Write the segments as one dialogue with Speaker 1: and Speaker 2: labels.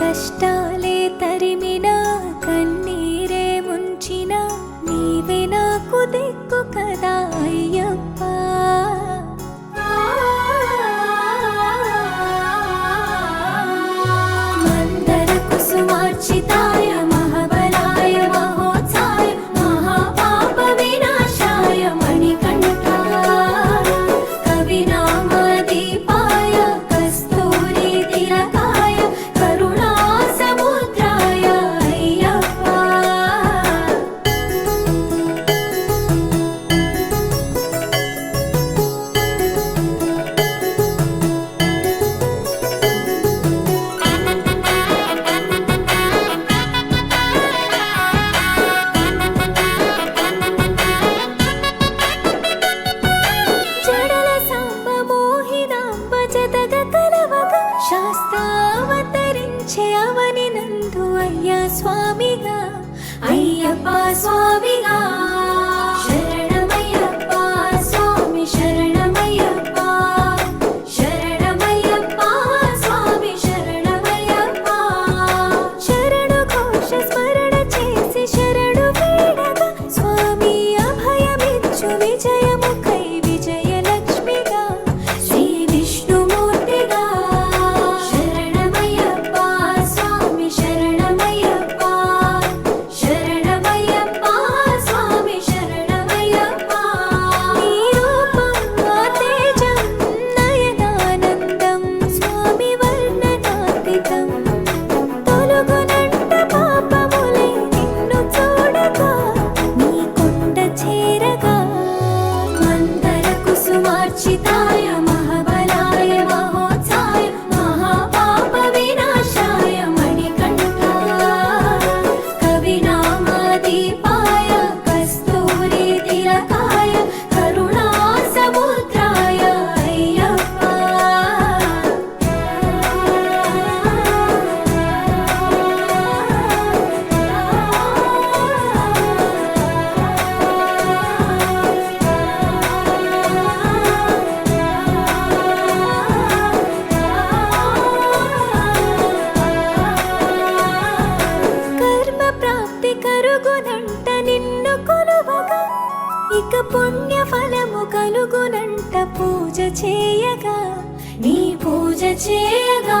Speaker 1: కష్టాలే చేయావని నందు అయ్యా స్వామిగా. అయ్యప్ప స్వామి ఫలము కలుగునంట పూజ చేయగా నీ పూజ చేయగా.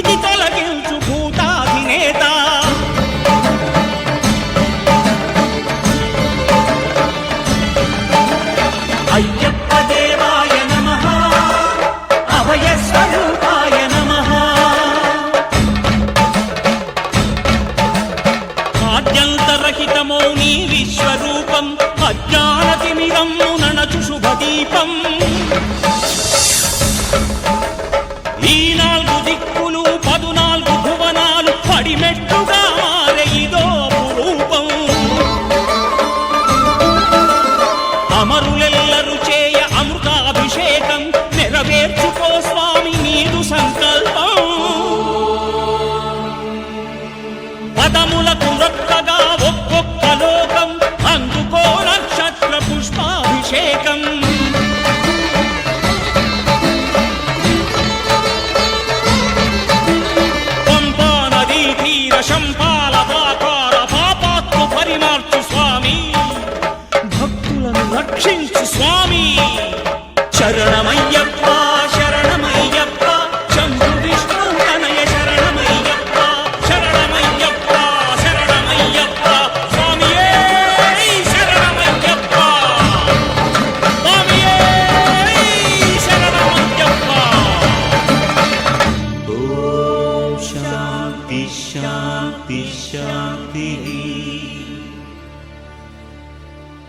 Speaker 2: నీ విశ్వరూపం అజ్ఞాన తిమిరము నణచు శుభదీపం. ఈ నాలుగు దిక్కులు పదునాలుగు భువనాలు పడిమెట్టుగా మారే రూపం అమరులెల్లరు దశంపాల దాకార పాపాత్మ పరిమార్చు స్వామి. భక్తులను రక్షించు స్వామి. చరణమయ్యప్ప